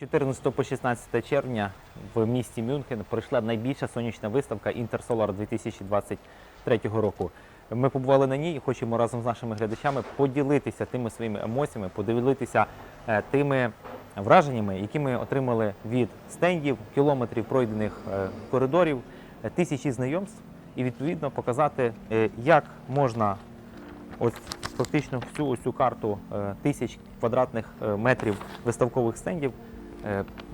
14 по 16 червня в місті Мюнхен пройшла найбільша сонячна виставка Intersolar 2023 року. Ми побували на ній і хочемо разом з нашими глядачами поділитися тими своїми емоціями, поділитися е, тими враженнями, які ми отримали від стендів, кілометрів пройдених е, коридорів, е, тисячі знайомств, і відповідно показати, як можна ось фактично всю ось цю карту тисяч квадратних метрів виставкових стендів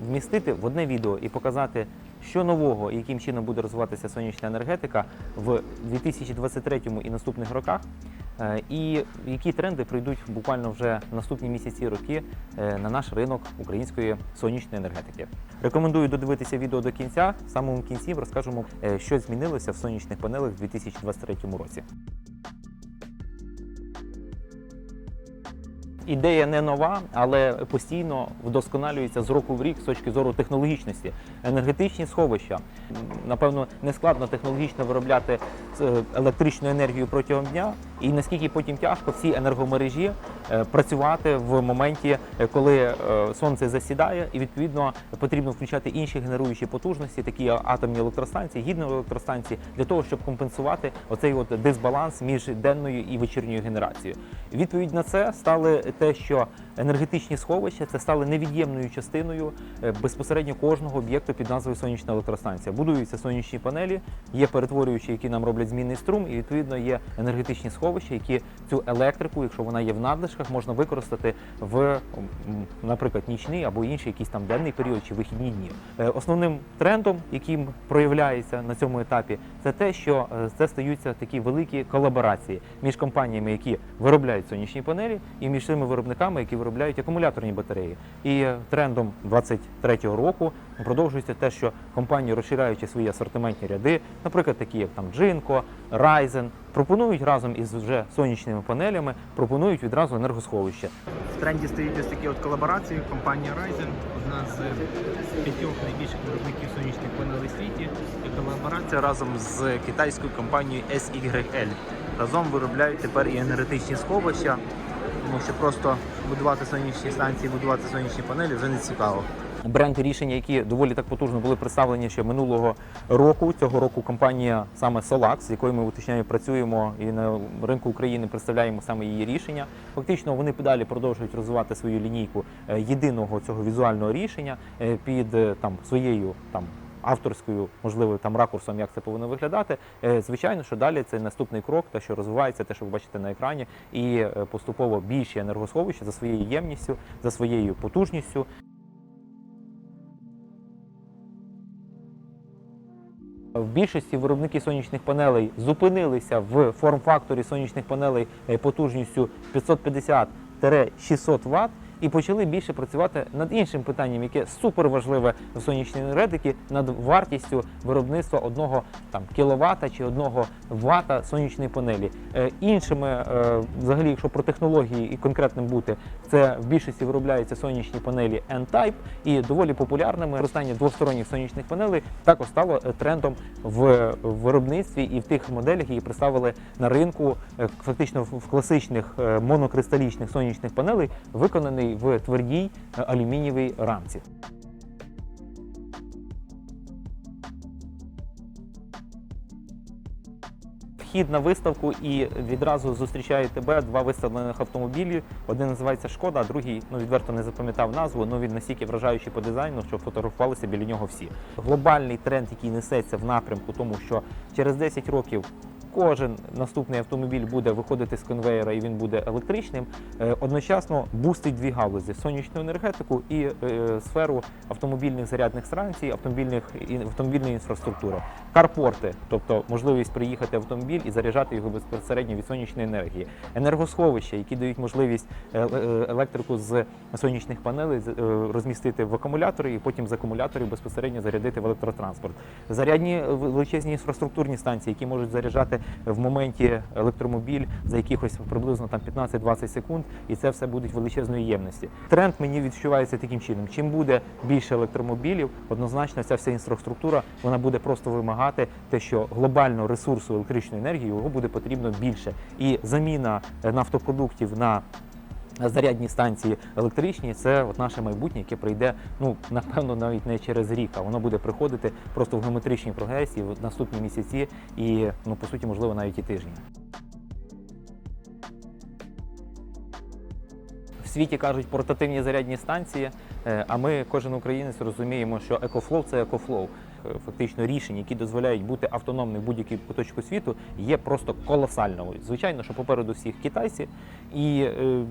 вмістити в одне відео і показати, що нового, і яким чином буде розвиватися сонячна енергетика в 2023 і наступних роках, е, і які тренди прийдуть буквально вже наступні місяці роки е, на наш ринок української сонячної енергетики. Рекомендую додивитися відео до кінця. В самому кінці розкажемо, е, що змінилося в сонячних панелях в 2023 році. Ідея не нова, але постійно вдосконалюється з року в рік з точки зору технологічності. Енергетичні сховища. Напевно, не складно технологічно виробляти е, електричну енергію протягом дня, і наскільки потім тяжко всі енергомережі е, працювати в моменті, е, коли е, сонце засідає, і відповідно потрібно включати інші генеруючі потужності, такі атомні електростанції, гідроелектростанції, для того, щоб компенсувати оцей от дисбаланс між денною і вечірньою генерацією. Відповідь на це стали те, що енергетичні сховища це стали невід'ємною частиною е, безпосередньо кожного об'єкту під назвою сонячна електростанція. Будуються сонячні панелі, є перетворюючі, які нам роблять змінний струм, і відповідно є енергетичні сховища, які цю електрику, якщо вона є в надлишках, можна використати в, наприклад, нічний або інший якийсь там денний період чи вихідні дні. Е, Основним трендом, яким проявляється на цьому етапі, це те, що е, це стаються такі великі колаборації між компаніями, які виробляють сонячні панелі, і між тими виробниками, які виробляють акумуляторні батареї. І трендом 23-го року продовжується те, що компанії, розширяючи свої асортиментні ряди, наприклад, такі як там Джинко, Ryzen, пропонують разом із вже сонячними панелями, пропонують відразу енергосховище. В тренді стоїть ось такі от колаборації. Компанія Ryzen, одна з п'ятьох найбільших виробників сонячних панелей в світі. І колаборація разом з китайською компанією SYL. Разом виробляють тепер і енергетичні сховища, тому що просто будувати сонячні станції, будувати сонячні панелі вже не цікаво. Бренди рішення, які доволі так потужно були представлені ще минулого року. Цього року компанія саме Solax, з якою ми уточняю працюємо і на ринку України представляємо саме її рішення. Фактично вони далі продовжують розвивати свою лінійку е, єдиного цього візуального рішення е, під е, там своєю там. Авторською, можливо, там ракурсом, як це повинно виглядати. Е, Звичайно, що далі це наступний крок, те, що розвивається, те, що ви бачите на екрані, і е, поступово більші енергосховища за своєю ємністю, за своєю потужністю В більшості виробники сонячних панелей зупинилися в форм-факторі сонячних панелей е, потужністю 550-600 Вт і почали більше працювати над іншим питанням, яке супер важливе в сонячній енергетиці, над вартістю виробництва одного там кіловата чи одного вата сонячної панелі. Е, іншими, е, взагалі, якщо про технології і конкретним бути, це в більшості виробляються сонячні панелі N-Type і доволі популярними використання двосторонніх сонячних панелей також стало е, трендом в виробництві і в тих моделях, які представили на ринку е, фактично в класичних е, монокристалічних сонячних панелей, виконаний в твердій е, алюмінієвій рамці. Вхід на виставку і відразу зустрічає тебе два виставлених автомобілі. Один називається Шкода, а другий ну відверто не запам'ятав назву. Ну він настільки вражаючий по дизайну, що фотографувалися біля нього всі. Глобальний тренд, який несеться в напрямку, тому що через 10 років. Кожен наступний автомобіль буде виходити з конвейера і він буде електричним. Е, Одночасно бустить дві галузі: сонячну енергетику і е, сферу автомобільних зарядних станцій, автомобільних автомобільної інфраструктури, карпорти, тобто можливість приїхати автомобіль і заряджати його безпосередньо від сонячної енергії, енергосховища, які дають можливість е, електрику з сонячних панелей розмістити в акумулятори і потім з акумуляторів безпосередньо зарядити в електротранспорт. Зарядні величезні інфраструктурні станції, які можуть заряджати в моменті електромобіль за якихось приблизно там 15-20 секунд, і це все будуть величезної ємності. Тренд мені відчувається таким чином: чим буде більше електромобілів, однозначно ця вся інфраструктура вона буде просто вимагати те, що глобального ресурсу електричної енергії його буде потрібно більше. І заміна е, нафтопродуктів на зарядні станції електричні це от наше майбутнє, яке прийде, ну напевно, навіть не через рік, а воно буде приходити просто в геометричній прогресії в наступні місяці і ну по суті, можливо, навіть і тижні. В світі кажуть портативні зарядні станції, е, а ми, кожен українець, розуміємо, що екофлоу це екофлоу. Фактично рішень, які дозволяють бути автономним в будь-якій куточку світу, є просто колосальною. Звичайно, що попереду всіх китайці і е,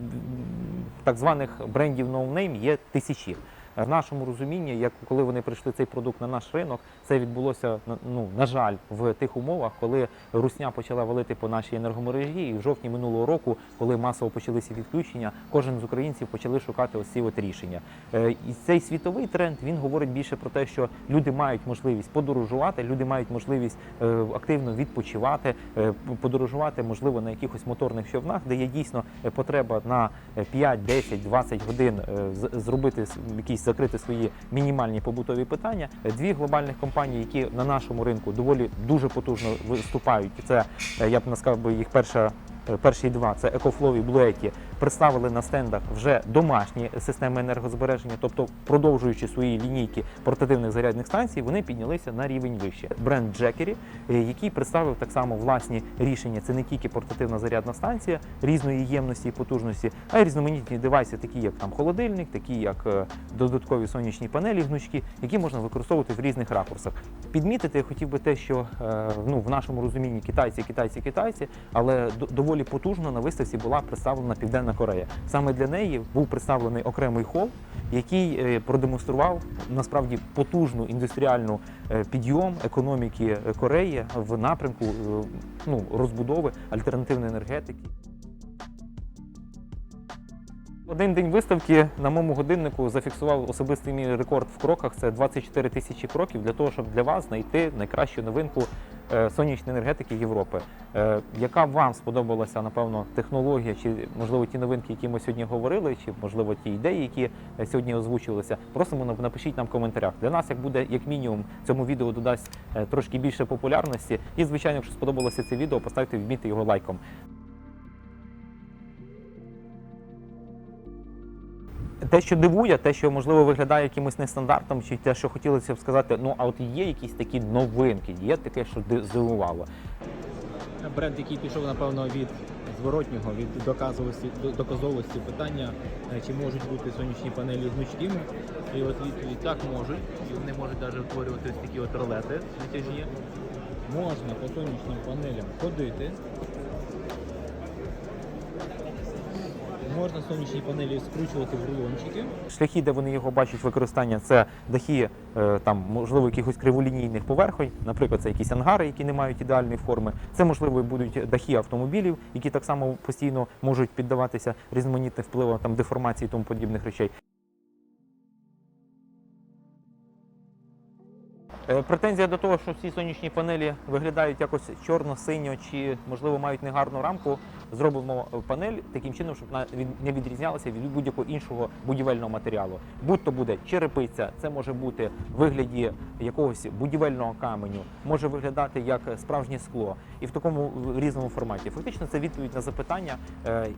так званих брендів ноунейм є тисячі. В нашому розумінні, як коли вони прийшли цей продукт на наш ринок, це відбулося ну на жаль в тих умовах, коли русня почала валити по нашій енергомережі, і в жовтні минулого року, коли масово почалися відключення, кожен з українців почали шукати ось ці от рішення. Е, І цей світовий тренд він говорить більше про те, що люди мають можливість подорожувати, люди мають можливість е, активно відпочивати, е, подорожувати, можливо, на якихось моторних човнах, де є дійсно е, потреба на е, 5, 10, 20 годин е, зробити с- якісь закрити свої мінімальні побутові питання. Дві глобальних компанії, які на нашому ринку доволі дуже потужно виступають. Це е, я б назвав би їх перша. е, Перші два це екофлові і представили на стендах вже домашні системи енергозбереження, тобто продовжуючи свої лінійки портативних зарядних станцій, вони піднялися на рівень вище. Бренд е, який представив так само власні рішення. Це не тільки портативна зарядна станція різної ємності і потужності, а й різноманітні девайси, такі як там холодильник, такі як е, додаткові сонячні панелі гнучки, які можна використовувати в різних ракурсах. Підмітити я хотів би те, що е, ну в нашому розумінні китайці, китайці, китайці, але доволі потужно на виставці була представлена Південна Корея. Саме для неї був представлений окремий хол, який е, продемонстрував насправді потужну індустріальну е, підйом економіки Кореї в напрямку е, ну, розбудови альтернативної енергетики. Один день виставки на моєму годиннику зафіксував особистий мій рекорд в кроках. Це 24 тисячі кроків для того, щоб для вас знайти найкращу новинку е, сонячної енергетики Європи. Е, Яка вам сподобалася, напевно, технологія, чи можливо ті новинки, які ми сьогодні говорили, чи можливо ті ідеї, які е, сьогодні озвучилися, просимо напишіть нам в коментарях. Для нас, як буде як мінімум, цьому відео додасть трошки більше популярності. І звичайно, якщо сподобалося це відео, поставте відмітьте його лайком. Те, що дивує, те, що можливо виглядає якимось нестандартом, чи те, що хотілося б сказати, ну а от є якісь такі новинки, є таке, що ди- здивувало. Бренд, який пішов, напевно, від зворотнього, від доказовості, доказовості питання, е, чи можуть бути сонячні панелі гнучкими. І от відповідь так можуть. І вони можуть навіть утворювати ось такі от ролети натяжні. Можна по сонячним панелям ходити. Можна сонячні панелі скручувати в рулончики. Шляхи, де вони його бачать використання, це дахи е, там, можливо, якихось криволінійних поверхонь, наприклад, це якісь ангари, які не мають ідеальної форми. Це можливо будуть дахи автомобілів, які так само постійно можуть піддаватися різноманітним впливам там деформації і тому подібних речей. Претензія до того, що всі сонячні панелі виглядають якось чорно-синьо чи, можливо, мають негарну рамку. Зробимо е, панель таким чином, щоб вона не відрізнялася від будь-якого іншого будівельного матеріалу. Будь то буде черепиця, це може бути в вигляді якогось будівельного каменю, може виглядати як справжнє скло, і в такому різному форматі. Фактично, це відповідь на запитання е,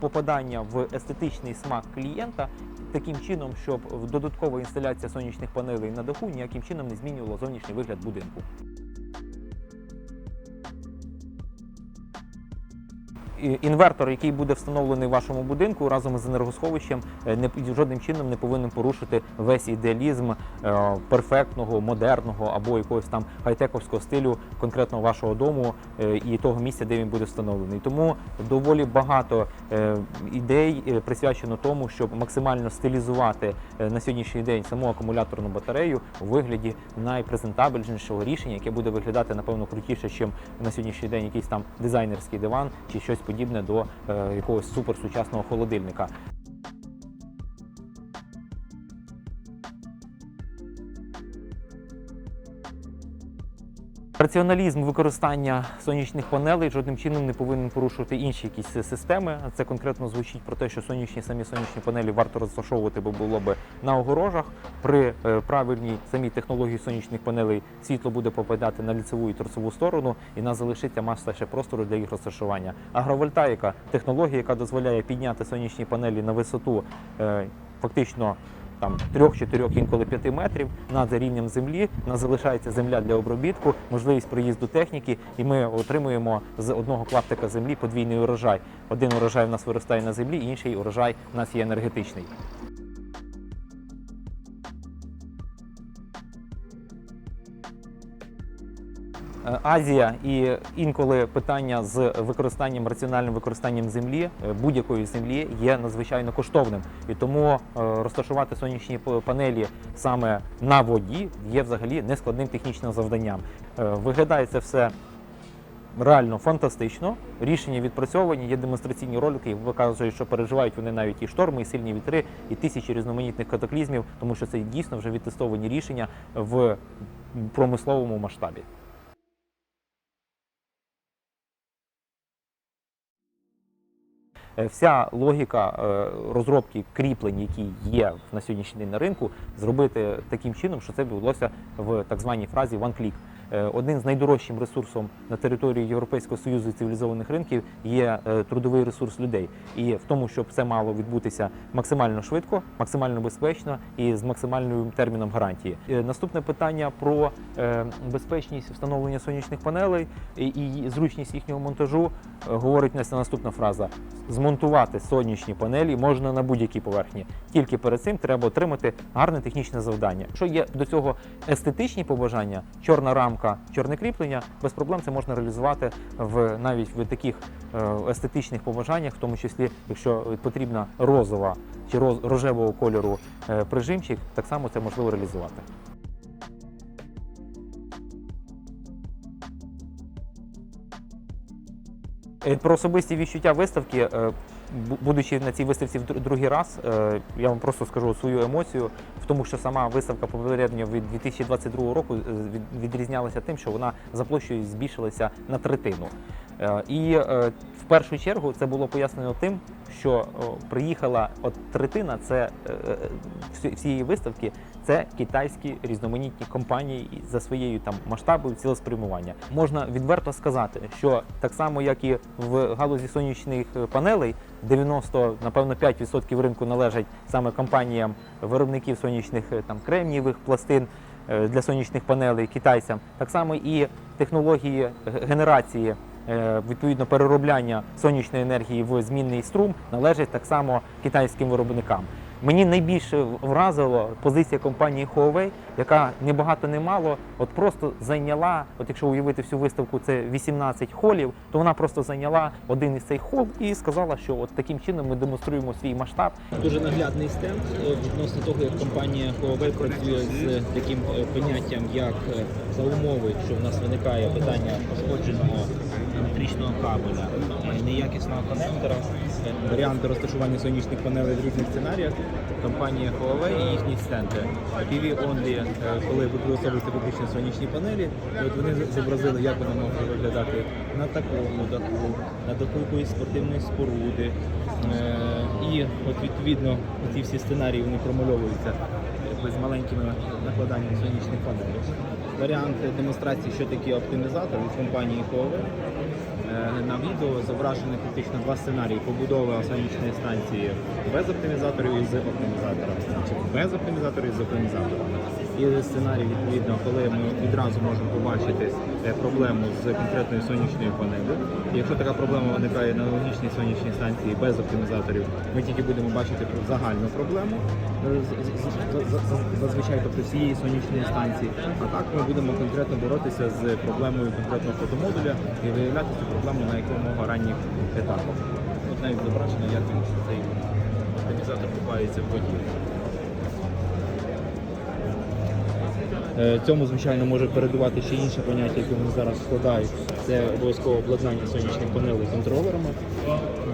попадання в естетичний смак клієнта таким чином, щоб додаткова інсталяція сонячних панелей на даху ніяким чином не змінювала зовнішній вигляд будинку. Інвертор, який буде встановлений в вашому будинку разом з енергосховищем, е, не жодним чином не повинен порушити весь ідеалізм е, перфектного, модерного або якогось там хай-тековського стилю конкретно вашого дому е, і того місця, де він буде встановлений. Тому доволі багато ідей е, присвячено тому, щоб максимально стилізувати е, на сьогоднішній день саму акумуляторну батарею у вигляді найпрезентабельнішого рішення, яке буде виглядати напевно крутіше, ніж на сьогоднішній день якийсь там дизайнерський диван чи щось подібне до е, якогось суперсучасного холодильника. Раціоналізм використання сонячних панелей жодним чином не повинен порушувати інші якісь системи. Це конкретно звучить про те, що сонячні самі сонячні панелі варто розташовувати, бо було би на огорожах. При е, правильній самій технології сонячних панелей світло буде попадати на ліцеву і торцеву сторону, і нас залишиться маса ще простору для їх розташування. Агровольтаїка технологія, яка дозволяє підняти сонячні панелі на висоту е, фактично там 3-4, інколи 5 метрів над рівнем землі. У нас залишається земля для обробітку, можливість проїзду техніки, і ми отримуємо з одного клаптика землі подвійний урожай. Один урожай у нас виростає на землі, інший урожай у нас є енергетичний. Азія і інколи питання з використанням раціональним використанням землі, е, будь-якої землі є надзвичайно коштовним. І тому е, розташувати сонячні панелі саме на воді є взагалі нескладним технічним завданням. Е, Виглядає це все реально фантастично. Рішення відпрацьовані, є демонстраційні ролики, які показують, що переживають вони навіть і шторми, і сильні вітри, і тисячі різноманітних катаклізмів, тому що це дійсно вже відтестовані рішення в промисловому масштабі. Вся логіка е, розробки кріплень, які є на сьогоднішній день на ринку, зробити таким чином, що це відбулося в так званій фразі one click. Е, Один з найдорожчим ресурсом на території Європейського союзу і цивілізованих ринків є е, трудовий ресурс людей. І в тому, щоб це мало відбутися максимально швидко, максимально безпечно і з максимальним терміном гарантії. Е, Наступне питання про безпечність встановлення сонячних панелей і, зручність їхнього монтажу говорить нас наступна фраза: змонтувати сонячні панелі можна на будь-якій поверхні. Тільки перед цим треба отримати гарне технічне завдання. Якщо є до цього естетичні побажання, чорна рамка, чорне кріплення, без проблем це можна реалізувати в навіть в таких е, естетичних побажаннях, в тому числі, якщо потрібна розова чи рожевого кольору е, прижимчик, так само це можливо реалізувати. Е, Про особисті відчуття виставки, будучи на цій виставці в другий раз, е, я вам просто скажу свою емоцію в тому, що сама виставка попередньо від 2022 року е, відрізнялася тим, що вона за площею збільшилася на третину. Е, І в першу чергу це було пояснено тим, що приїхала от третина це е, е, всі- всієї виставки. Це китайські різноманітні компанії за своєю там масштабою цілеспрямування. Можна відверто сказати, що так само, як і в галузі сонячних е, панелей, 90, напевно, 5% ринку належать саме компаніям виробників сонячних там кремнієвих пластин для сонячних панелей китайцям. Так само і технології генерації. Е, Відповідно, переробляння сонячної енергії в змінний струм належить так само китайським виробникам. Мені найбільше вразило позиція компанії Huawei, яка не багато не мало, от просто зайняла, от якщо уявити всю виставку, це 18 холів, то вона просто зайняла один із цих хол і сказала, що от таким чином ми демонструємо свій масштаб. Дуже наглядний стенд е, відносно того, як компанія Huawei працює з таким е, поняттям, як за умови, що в нас виникає питання пошкодженого електричного кабеля, неякісного конектора, варіанти розташування сонячних панелей в різних сценаріях. Компанія Huawei і їхні стенди. PV Only, е, коли використовуються виключно сонячні панелі, і от вони зобразили, як вони можуть виглядати на такому даху, на даху якоїсь спортивної споруди. Е, І от відповідно ці всі сценарії вони промальовуються якби з маленькими накладаннями сонячних панелей. Варіант демонстрації, що таке оптимізатор від компанії Huawei. Е, На відео зображені фактично два сценарії побудови сонячної станції без оптимізаторів і з оптимізатором, без оптимізаторів і з оптимізаторами. І сценарій, відповідно, коли ми відразу можемо побачити е, проблему з конкретною сонячною панелью. Якщо така проблема виникає на аналогічній сонячній станції без оптимізаторів, ми тільки будемо бачити загальну проблему е, зазвичай, тобто всієї сонячної станції. А так ми будемо конкретно боротися з проблемою конкретного фотомодуля і виявляти цю проблему на якомога ранніх етапах. Навіть зображено, як він цей оптимізатор купається в воді. Цьому, звичайно, може передувати ще інше поняття, яке вони зараз складають. Це обов'язково обладнання сонячних панелей контролерами.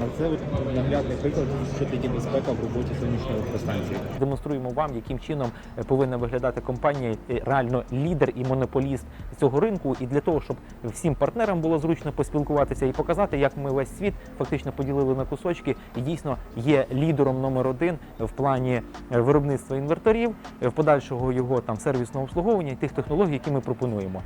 А це наглядний приклад, що таке безпека в роботі сонячної електростанції. Демонструємо вам, яким чином е, повинна виглядати компанія, е, реально лідер і монополіст цього ринку. І для того, щоб всім партнерам було зручно поспілкуватися і показати, як ми весь світ фактично поділили на кусочки, і дійсно є лідером номер один в плані е, виробництва інверторів, в подальшого його там сервісного обслуговування і тих технологій, які ми пропонуємо.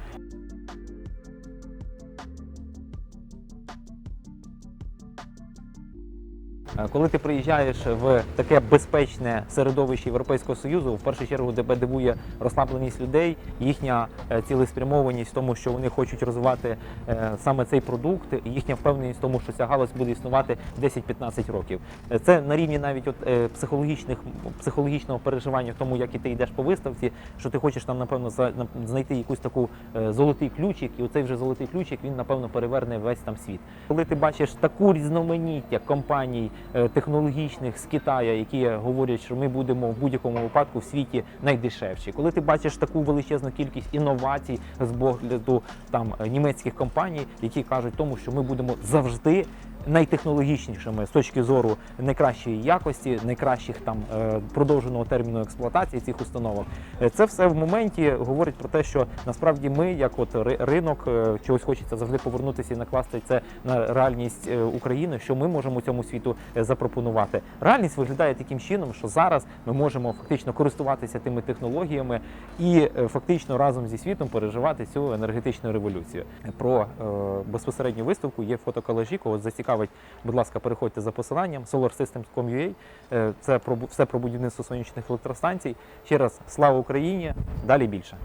Коли ти приїжджаєш в таке безпечне середовище Європейського Союзу, в першу чергу тебе дивує розслабленість людей, їхня е, цілеспрямованість в тому, що вони хочуть розвивати е, саме цей продукт, і їхня впевненість в тому, що ця галузь буде існувати 10-15 років. Е, Це на рівні навіть от е, психологічних психологічного переживання в тому, як і ти йдеш по виставці, що ти хочеш там, напевно, знайти якусь таку е, золотий ключик, і оцей вже золотий ключик він напевно переверне весь там світ. Коли ти бачиш таку різноманіття компаній е, технологічних з Китаю, які говорять, що ми будемо в будь-якому випадку в світі найдешевші, коли ти бачиш таку величезну кількість інновацій з погляду там е, німецьких компаній, які кажуть тому, що ми будемо завжди. Найтехнологічнішими з точки зору найкращої якості, найкращих там е, продовженого терміну експлуатації цих установок. Е, Це все в моменті говорить про те, що насправді ми, як от ринок, е, чогось хочеться завжди повернутися і накласти це на реальність України, що ми можемо цьому світу запропонувати. Реальність виглядає таким чином, що зараз ми можемо фактично користуватися тими технологіями і фактично разом зі світом переживати цю енергетичну революцію. Про е, безпосередню виставку є фотоколажі. Кого зацікавить, будь ласка, переходьте за посиланням solarsystems.com.ua. Е, Це про все про будівництво сонячних електростанцій. Ще раз слава Україні! Далі більше.